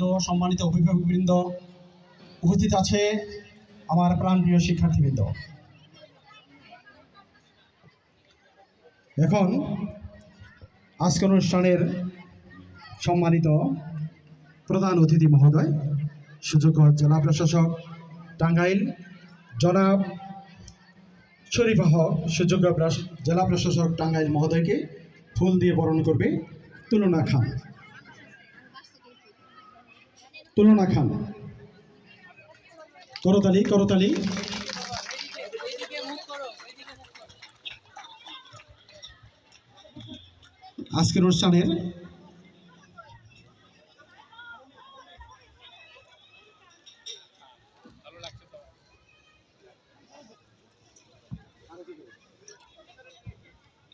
বৃন্দ, সম্মানিত অভিভাবকবৃন্দ উপস্থিত আছে আমার প্রাণপ্রিয় শিক্ষার্থীবৃন্দ। এখন আজকের অনুষ্ঠানের সম্মানিত প্রধান অতিথি মহোদয়, সুযোগ্য জেলা প্রশাসক টাঙ্গাইল, জনাব শরীফা হক সুযোগ্য জেলা প্রশাসক টাঙ্গাইল মহোদয়কে ফুল দিয়ে বরণ করবে তুলনা খান। তুলনা খান। করতালি করতালি আজকের অনুষ্ঠানের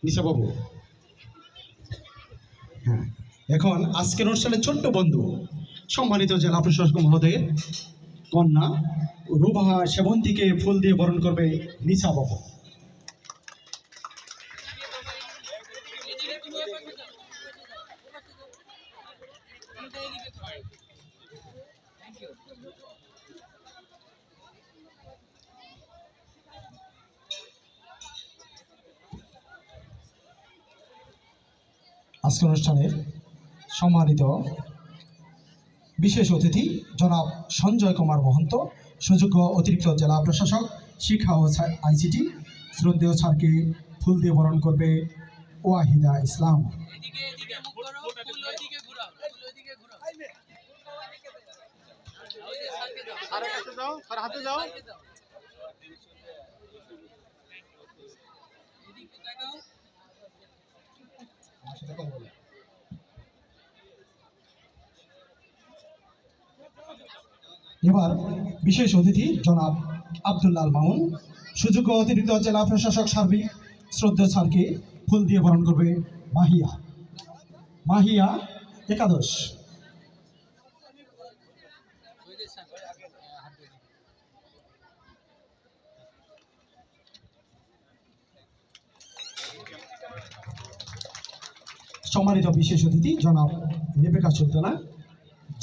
নিশা বাবু হ্যাঁ এখন আজকের অনুষ্ঠানের ছোট্ট বন্ধু। সম্মানিত জেলা প্রশাসক মহোদয়ের কন্যা রুভা সেবন্তীকে ফুল দিয়ে বরণ করবে নিশা বাবু। আজকের অনুষ্ঠানের সম্মানিত বিশেষ অতিথি জনাব সঞ্জয় কুমার মহন্ত, সুযোগ্য অতিরিক্ত জেলা প্রশাসক, শিক্ষা ও আইসিটি, শ্রদ্ধেয় স্যারকে ফুল দিয়ে বরণ করবে ওয়াহিদা ইসলাম। এবার বিশেষ অতিথি জনাব আবদুল্লাল মামুন সুযোগ্য অতিরিক্ত জেলা প্রশাসক সার্বিক শ্রদ্ধা স্যারকে ফুল দিয়ে বরণ করবে মাহিয়া মাহিয়া একাদশ। সম্মানিত বিশেষ অতিথি জনাব রেবেকা সুলতানা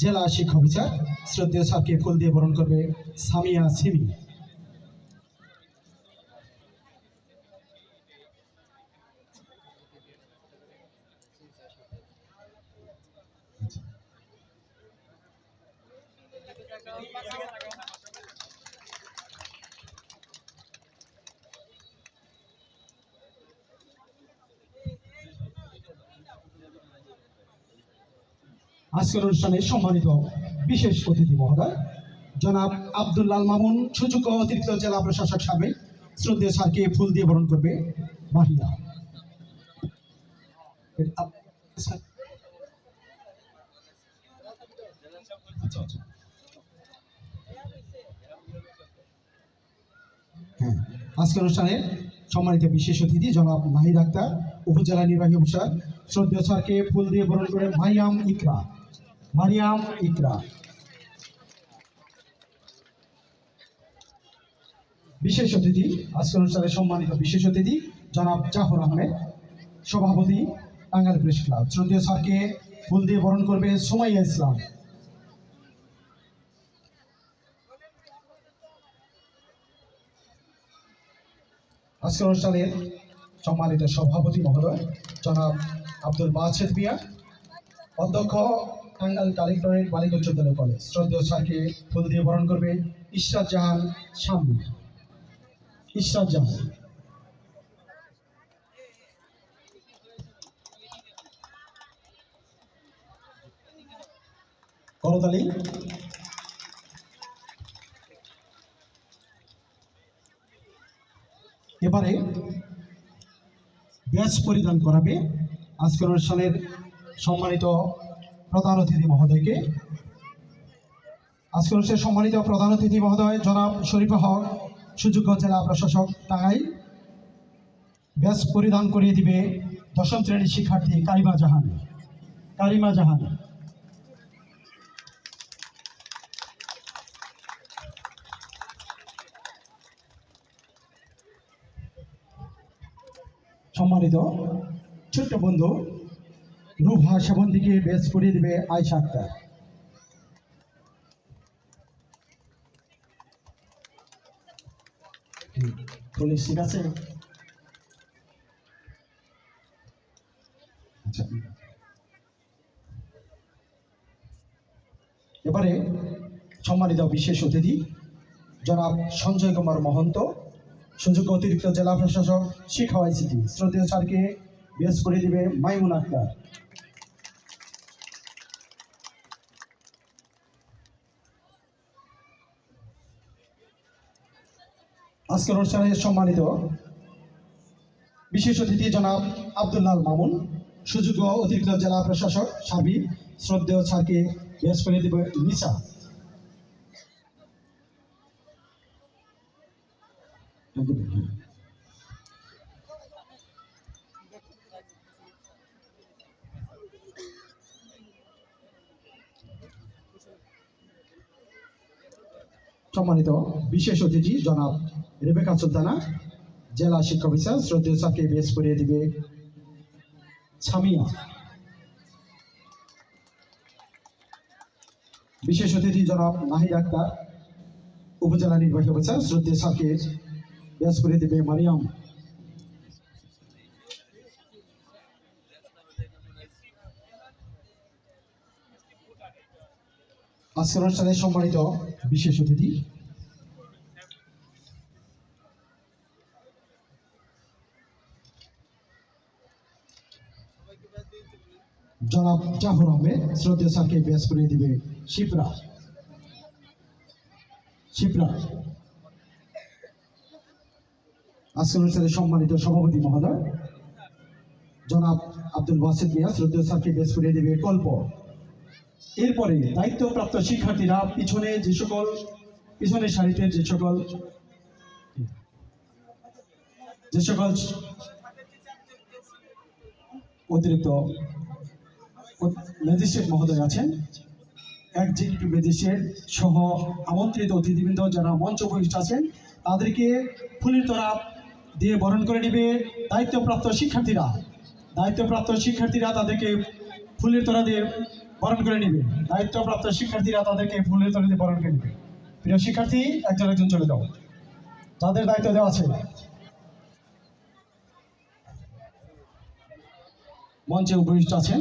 জেলা শিক্ষা অফিসার শ্রদ্ধেয় স্যারকে ফুল দিয়ে বরণ করবে সামিয়া সিমি। আজকের অনুষ্ঠানে সম্মানিত বিশেষ অতিথি মহোদয়, জনাব আবদুল্লাল মামুন, সুযোগ্য অতিরিক্ত জেলা প্রশাসক সাবেক শ্রদ্ধেয় স্যারকে ফুল দিয়ে বরণ করবে মাহিয়া। হ্যাঁ আজকের অনুষ্ঠানে সম্মানিত বিশেষ অতিথি জনাব নাহিদ আক্তার, উপজেলা নির্বাহী অফিসার, শ্রদ্ধেয় স্যারকে ফুল দিয়ে বরণ করে মারিয়াম ইকরা মারিয়াম ইকরা। বিশেষ অতিথি, আজকের অনুষ্ঠানে সম্মানিত বিশেষ অতিথি, জনাব জাফর আহমেদ, সভাপতি টাঙ্গাইল প্রেস ক্লাব। শ্রদ্ধেয় স্যারকে ফুল দিয়ে বরণ করবে সুমাইয়া ইসলাম। আজকের অনুষ্ঠানের সম্মানিত সভাপতি মহোদয়, জনাব আব্দুল বাছেদ মিয়া, অধ্যক্ষ টাঙ্গাইল কালেক্টরেট বালিকা উচ্চ বিদ্যালয় কলেজ। শ্রদ্ধেয় স্যারকে ফুল দিয়ে বরণ করবে ইশরাত জাহান শামী ইশরাত জাহান। করতালি এবারে ব্যাচ পরিধান করাবে আজকের অনুষ্ঠানের সম্মানিত প্রধান অতিথি মহোদয়কে। আজকের অনুষ্ঠানের সম্মানিত প্রধান অতিথি মহোদয়, জনাব শরীফা হক, সুযোগ্য জেলা প্রশাসক টাঙ্গাইল ব্যাচ পরিধান করিয়ে দিবে দশম শ্রেণির শিক্ষার্থী কারিমা জাহান। কারিমা জাহান। সম্মানিত ছোট্ট বন্ধু রুহা সেবন্তীকে বেস করে দেবে আয়সা আক্তার। ঠিক আছে? আচ্ছা। এবারে সম্মানিত বিশেষ অতিথি, জনাব সঞ্জয় কুমার মহন্ত, সুযোগ্য অতিরিক্ত জেলা প্রশাসক শিখ হওয়াই সিটি। শ্রদ্ধেয় স্যারকে বেশ করে দিবে মাইমুন আক্তার। আজকের অনুষ্ঠানে সম্মানিত বিশেষ অতিথি জনাব আব্দুল্লাল মামুন, সুযোগ্য অতিরিক্ত জেলা প্রশাসক সাবি, শ্রদ্ধেয় স্যারকে বেশ করে দেবে নিসা সম্মানিত বিশেষ অতিথি জনাব রেবেকা সুলতানা জেলা শিক্ষা অফিসার, শ্রদ্ধেয় স্যারকে বেশ করিয়ে দিবে ছামিয়া। বিশেষ অতিথি জনাব নাহিদ আক্তার, উপজেলা নির্বাহী অফিসার, শ্রদ্ধেয় স্যারকে বেশ করে দেবে মারিয়াম। আজকের অনুষ্ঠানে সম্মানিত বিশেষ অতিথি জনাব জাফর আহমেদ শ্রদ্ধেয় স্যারকে বেশ করিয়ে দিবে শিপ্রা শিপ্রা আজকের সম্মানিত সভাপতি মহোদয়, জনাব আব্দুল বাসিদ মিয়া, শ্রদ্ধেয় স্যারকে বেশ করিয়ে দিবে কল্প। এরপরে দায়িত্বপ্রাপ্ত শিক্ষার্থীরা পিছনে যে সকল, পিছনের সারিতে যে সকল যে সকল অতিরিক্ত ম্যাজিস্ট্রেট মহোদয় আছেন। এক্সিকিউটিভ ম্যাজিস্ট্রেট সহ আমন্ত্রিত অতিথিবৃন্দ যারা মঞ্চ উপবিষ্ট আছেন, তাদেরকে ফুলের তোরা দিয়ে বরণ করে নেবে দায়িত্বপ্রাপ্ত শিক্ষার্থীরা। দায়িত্বপ্রাপ্ত শিক্ষার্থীরা তাদেরকে ফুলের তোরা দিয়ে বরণ করে নেবে। দায়িত্বপ্রাপ্ত শিক্ষার্থীরা তাদেরকে ফুলের তোরা দিয়ে বরণ করে নেবে। প্রিয় শিক্ষার্থী, একজন একজন চলে যাও। তাদের দায়িত্ব দেওয়া আছে। মঞ্চে উপবিষ্ট আছেন।